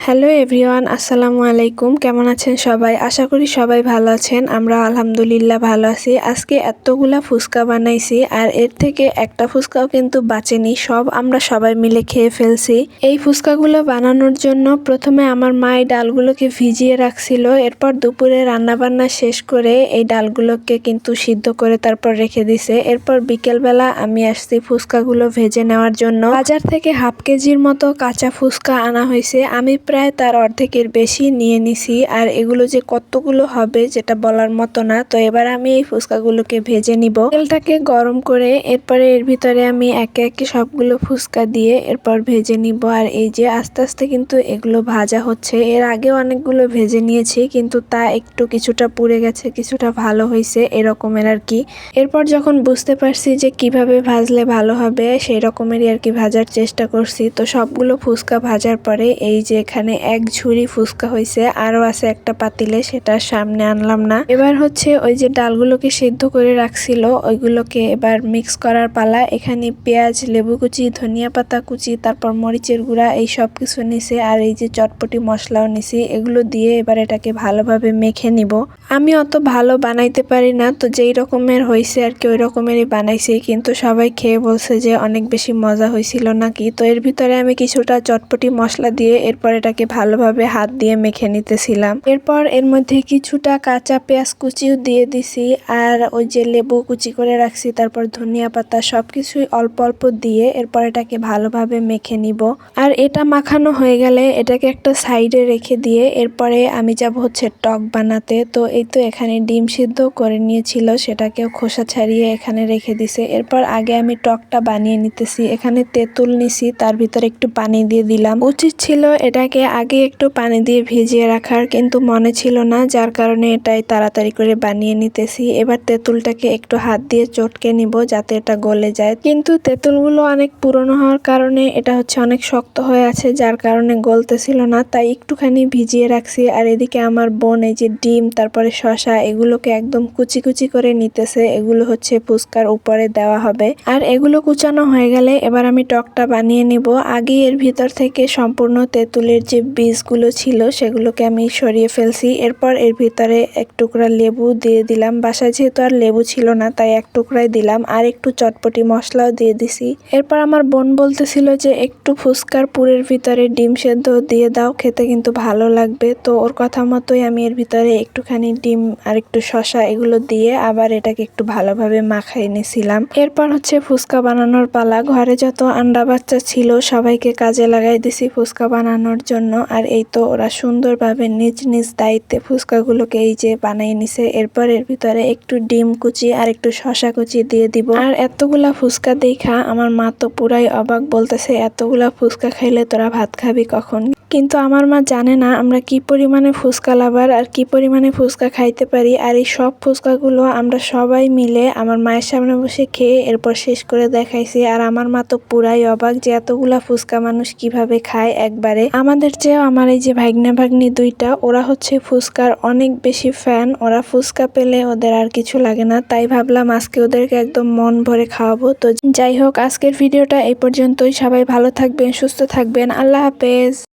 Hello everyone, আসসালামু আলাইকুম। কেমন আছেন সবাই? আশা করি সবাই ভালো আছেন। আমরা আলহামদুলিল্লাহ ভালো আছি। আজকে এতগুলা ফুচকা বানাইছি আর এর থেকে একটা ফুচকাও কিন্তু বাঁচেনি। সব আমরা সবাই মিলে খেয়ে ফেলছি। এই ফুচকাগুলো বানানোর জন্য প্রথমে আমার মা এই ডালগুলোকে ভিজিয়ে রাখছিল। এরপর দুপুরে রান্নাবান্না শেষ করে এই ডালগুলোকে কিন্তু সিদ্ধ করে তারপর রেখে দিছে। এরপর বিকেলবেলা আমি আসছি ফুচকাগুলো ভেজে নেওয়ার জন্য। বাজার থেকে হাফ কেজির মতো কাঁচা ফুচকা আনা হয়েছে। আমি প্রায় তার অর্ধেকের বেশি নিয়ে নিছি। আর এগুলো যে কতগুলো হবে যেটা বলার মতো না, তো এবার আমি এই ফুচকাগুলোকে ভেজে নিব। তেলটাকে গরম করে এরপরে এর ভিতরে আমি একে একে সবগুলো ফুচকা দিয়ে এরপর ভেজে নিব। আর এই যে আস্তে আস্তে কিন্তু এগুলো ভাজা হচ্ছে। এর আগে অনেকগুলো ভেজে নিয়েছি, কিন্তু তা একটু কিছুটা পুড়ে গেছে, কিছুটা ভালো হয়েছে এরকমের আর কি। এরপর যখন বুঝতে পারছি যে কীভাবে ভাজলে ভালো হবে, সেই রকমেরই আর কি ভাজার চেষ্টা করছি। তো সবগুলো ফুচকা ভাজার পরে এই যে এখানে এক ঝুড়ি ফুচকা হয়েছে আরও আছে একটা পাতিলে, সেটা সামনে আনলাম না। এবার হচ্ছে ওই যে ডালগুলোকে সেদ্ধ করে রাখছিল, ওইগুলোকে এবার মিক্স করার পালা। এখানে পেঁয়াজ, লেবু কুচি, ধনিয়া পাতা কুচি, তারপর মরিচের গুঁড়া, এই সব কিছু নিছে, আর এই যে চটপটি মশলাও নিছি। এগুলো দিয়ে এবার এটাকে ভালোভাবে মেখে নিব। আমি অত ভালো বানাইতে পারি না, তো যেই রকমের হয়েছে আর কি, ওই রকমেরই বানাইছি, কিন্তু সবাই খেয়ে বলছে যে অনেক বেশি মজা হয়েছিল নাকি। তো এর ভিতরে আমি কিছুটা চটপটি মশলা দিয়ে, এরপর এটাকে ভালোভাবে হাত দিয়ে মেখে নিতেছিলাম। এরপর এর মধ্যে কিছুটা কাঁচা পেঁয়াজ কুচিও দিয়ে দিছি আর ওই যে লেবু কুচি করে রাখছি, তারপর ধনিয়া পাতা সবকিছুই অল্প অল্প দিয়ে এরপর এটাকে ভালোভাবে মেখে নিব। আর এটা মাখানো হয়ে গেলে এটাকে একটা সাইডে রেখে দিয়ে এরপরে আমি যাব হচ্ছে টক বানাতে। তো এই তো এখানে ডিম সিদ্ধ করে নিয়েছিল, সেটাকেও খোসা ছাড়িয়ে এখানে রেখে দিছে। এরপর আগে আমি টকটা বানিয়ে নিতেছি। এখানে তেঁতুল নিছি, তার ভিতরে একটু পানি দিয়ে দিলাম। উচিত ছিল এটাকে আগে একটু পানি দিয়ে ভিজিয়ে রাখার কিন্তু মনে ছিল না, যার কারণে এটাই তাড়াতাড়ি করে বানিয়ে নিতেছি। এবার তেঁতুলটাকে একটু হাত দিয়ে চটকে নিব যাতে এটা গলে যায়। কিন্তু তেঁতুলগুলো অনেক পুরনো হওয়ার কারণে এটা হচ্ছে অনেক শক্ত হয়ে আছে, যার কারণে গলতেছিল না। তাই একটুখানি ভিজিয়ে রাখছি আর এদিকে আমার বোন এই যে ডিম, তারপরে শশা এগুলোকে একদম কুচি কুচি করে নিতেছে। এগুলো হচ্ছে ফুচকার উপরে দেওয়া হবে। আর এগুলো কুচানো হয়ে গেলে এবার আমি টকটা বানিয়ে নিব। আগে এর ভিতর থেকে সম্পূর্ণ তেঁতুলের যে বীজগুলো ছিল সেগুলোকে আমি সরিয়ে ফেলছি। এরপর এর ভিতরে এক টুকরা লেবু দিয়ে দিলাম। বাসায় যেহেতু আর লেবু ছিল না, তাই এক টুকরাই দিলাম। আর একটু চটপটি মশলাও দিয়ে দিছি। এরপর আমার বোন বলতেছিল যে, একটু ফুচকার পুরের ভিতরে ডিম সেদ্ধ দিয়ে দাও, খেতে কিন্তু ভালো লাগবে। তো ওর কথা মতোই আমি এর ভিতরে একটুখানি ডিম আর একটু শশা এগুলো দিয়ে আবার এটাকে একটু ভালোভাবে মাখাই নিয়েছিলাম এরপর হচ্ছে ফুচকা বানানোর পালা। ঘরে যত আন্ডা বাচ্চা ছিল, সবাইকে কাজে লাগাই দিছি ফুচকা বানানোর জন্য। আর এই তো ওরা সুন্দরভাবে নিজ নিজ দায়িত্বে ফুচকাগুলোকে এই যে বানিয়ে নিছে। এরপর এর ভিতরে একটু ডিম কুচি আর একটু শশা কুচি দিয়ে দিব। আর এতগুলা ফুচকা দেখা, আমার মা তো পুরাই অবাক বলতেছে, এতগুলা ফুচকা খাইলে তোরা ভাত খাবি কখন? কিন্তু আমার মা জানে না আমরা কি পরিমাণে ফুচকা লাভার আর কি পরিমাণে ফুচকা খাইতে পারি। আর এই সব ফুচকাগুলো আমরা সবাই মিলে আমার মায়ের সামনে বসে খেয়ে এরপর শেষ করে দেখাইছি। আর আমার মা তো পুরাই অবাক যে এতগুলা ফুচকা মানুষ কীভাবে খায় একবারে। আমাদের চেয়েও আমার এই যে ভাগ্না ভাগ্নি দুইটা, ওরা হচ্ছে ফুচকার অনেক বেশি ফ্যান। ওরা ফুচকা পেলে ওদের আর কিছু লাগে না। তাই ভাবলাম আজকে ওদেরকে একদম মন ভরে খাওয়াবো। তো যাই হোক, আজকের ভিডিওটা এই পর্যন্তই। সবাই ভালো থাকবেন, সুস্থ থাকবেন। আল্লাহ হাফেজ।